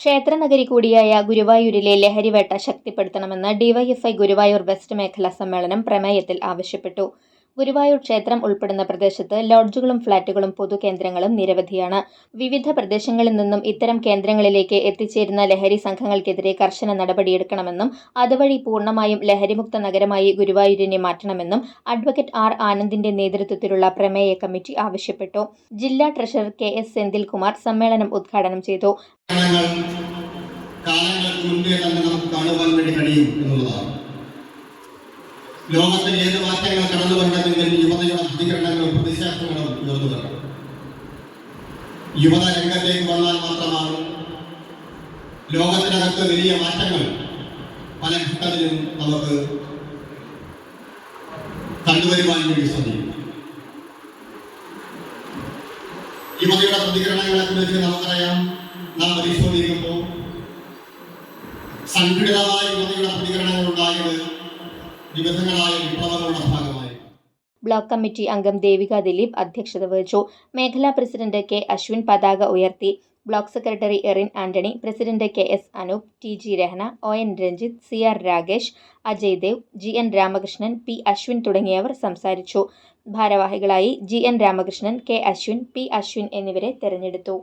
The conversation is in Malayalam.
ക്ഷേത്രനഗരി കൂടിയായ ഗുരുവായൂരിലെ ലഹരിവേട്ട ശക്തിപ്പെടുത്തണമെന്ന് ഡിവൈഎഫ്ഐ ഗുരുവായൂർ വെസ്റ്റ് മേഖലാ സമ്മേളനം പ്രമേയത്തിൽ ആവശ്യപ്പെട്ടു. ഗുരുവായൂർ ക്ഷേത്രം ഉൾപ്പെടുന്ന പ്രദേശത്ത് ലോഡ്ജുകളും ഫ്ളാറ്റുകളും പൊതുകേന്ദ്രങ്ങളും നിരവധിയാണ്. വിവിധ പ്രദേശങ്ങളിൽ നിന്നും ഇത്തരം കേന്ദ്രങ്ങളിലേക്ക് എത്തിച്ചേരുന്ന ലഹരി സംഘങ്ങൾക്കെതിരെ കർശന നടപടിയെടുക്കണമെന്നും അതുവഴി പൂർണമായും ലഹരിമുക്ത നഗരമായി ഗുരുവായൂരിനെ മാറ്റണമെന്നും അഡ്വക്കേറ്റ് ആർ ആനന്ദിന്റെ നേതൃത്വത്തിലുള്ള പ്രമേയ കമ്മിറ്റി ആവശ്യപ്പെട്ടു. ജില്ലാ ട്രഷറർ കെ എസ് സെന്തിൽകുമാർ സമ്മേളനം ഉദ്ഘാടനം ചെയ്തു. കാലങ്ങൾക്ക് മുൻപേ തന്നെ നമുക്ക് കാണുവാൻ വേണ്ടി കഴിയും എന്നുള്ളതാണ്. ലോകത്തിൽ ഏത് മാറ്റങ്ങൾ കടന്നു വരണമെങ്കിലും യുവതയുടെ പ്രതികരണങ്ങളും പ്രതിഷേധങ്ങളും ഉയർന്നു വരണം. യുവത രംഗത്തേക്ക് വന്നാൽ മാത്രമാണ് ലോകത്തിനകത്ത് വലിയ മാറ്റങ്ങൾ പല ഘട്ടത്തിലും നമുക്ക് കണ്ടുവരുവാൻ വേണ്ടി സാധിക്കും. യുവതയുടെ പ്രതികരണങ്ങളെ കുറിച്ച് നമുക്കറിയാം. നാം പരിശോധിക്കുമ്പോൾ സംഘടിതമായ യുവതയുടെ പ്രതികരണങ്ങൾ ഉണ്ടായത് വിവിധങ്ങളായ വിപ്ലവങ്ങളുടെ ഭാഗമായി. ബ്ലോക്ക് കമ്മിറ്റി അംഗം ദേവിക ദിലീപ് അധ്യക്ഷത വഹിച്ചു. മേഖലാ പ്രസിഡന്റ് കെ അശ്വിൻ പതാക ഉയർത്തി. Block secretary Erin Antony president K S Anoop T G Rahana O N Ranjith C R Rakesh Ajay Dev G N Ramakrishnan P Ashwin തുടങ്ങിയവർ സംസാരിച്ചു. ഭാരവാഹികളായി G N Ramakrishnan K Ashwin P Ashwin എന്നിവരെ തെരഞ്ഞെടുത്തു.